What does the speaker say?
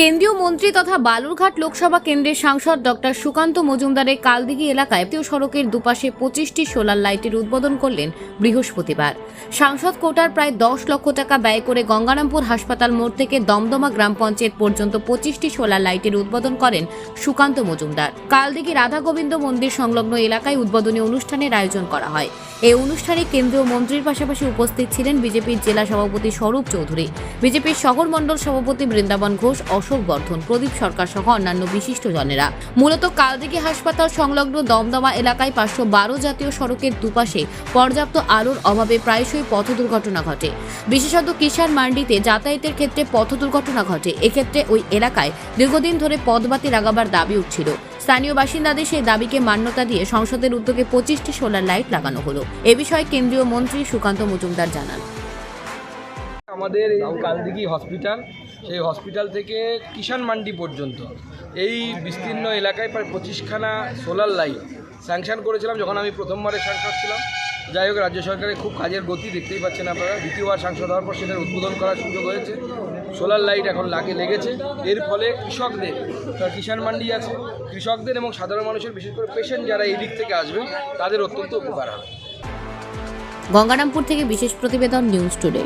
কেন্দ্রীয় মন্ত্রী তথা বালুরঘাট লোকসভা কেন্দ্রের সাংসদ ডক্টর সুকান্ত মজুমদারের কালদিঘি এলাকায় জাতীয় সড়কের দুপাশে পঁচিশটি সোলার লাইটের উদ্বোধন করলেন বৃহস্পতিবার। সাংসদ কোটার প্রায় দশ লক্ষ টাকা ব্যয় করে গঙ্গারামপুর হাসপাতাল মোড় থেকে দমদমা গ্রাম পঞ্চায়েত পর্যন্ত পঁচিশটি সোলার লাইটের উদ্বোধন করেন সুকান্ত মজুমদার। কালদিঘি রাধা গোবিন্দ মন্দির সংলগ্ন এলাকায় উদ্বোধনী অনুষ্ঠানের আয়োজন করা হয়। এই অনুষ্ঠানে কেন্দ্রীয় মন্ত্রীর পাশাপাশি উপস্থিত ছিলেন বিজেপির জেলা সভাপতি স্বরূপ চৌধুরী, বিজেপির শহর মণ্ডল সভাপতি বৃন্দাবন ঘোষ, অশোক বর্ধন, প্রদীপ সরকার সহ অন্যান্য বিশিষ্টজনেরা মূলত কালদিঘি হাসপাতাল সংলগ্ন দমদমা এলাকায় পাঁচশো বারো জাতীয় সড়কের দুপাশে পর্যাপ্ত আলোর অভাবে প্রায়শই পথ দুর্ঘটনা ঘটে। বিশেষত কিষাণ মান্ডিতে যাতায়াতের ক্ষেত্রে পথ দুর্ঘটনা ঘটে। এক্ষেত্রে ওই এলাকায় দীর্ঘদিন ধরে পদবাতি লাগাবার দাবি উঠছিল। স্থানীয় বাসিন্দাদের সেই দাবিকে মান্যতা দিয়ে সংসদের উদ্যোগে পঁচিশটি সোলার লাইট লাগানো হলো। এ বিষয়ে কেন্দ্রীয় মন্ত্রী সুকান্ত মজুমদার জানান। আমাদের কালদিঘি হসপিটাল সেই হসপিটাল থেকে কিষাণ মান্ডি পর্যন্ত। এই বিস্তীর্ণ এলাকায় প্রায় পঁচিশখানা সোলার লাইট স্যাংশন করেছিলাম যখন আমি প্রথমবারের সাংসদ ছিলাম। যাই হোক, রাজ্য সরকারের খুব কাজের গতি দেখতেই পাচ্ছেন আপনারা। দ্বিতীয়বার সাংসদ হওয়ার পর সেটার উদ্বোধন করার সুযোগ হয়েছে। সোলার লাইট এখন লাগে লেগেছে। এর ফলে কৃষকদের কিষাণ মান্ডি আছে, কৃষকদের এবং সাধারণ মানুষের, বিশেষ করে পেশেন্ট যারা এই দিক থেকে আসবে, তাদের অত্যন্ত উপকার হবে। গঙ্গারামপুর থেকে বিশেষ প্রতিবেদন নিউজ টুডে।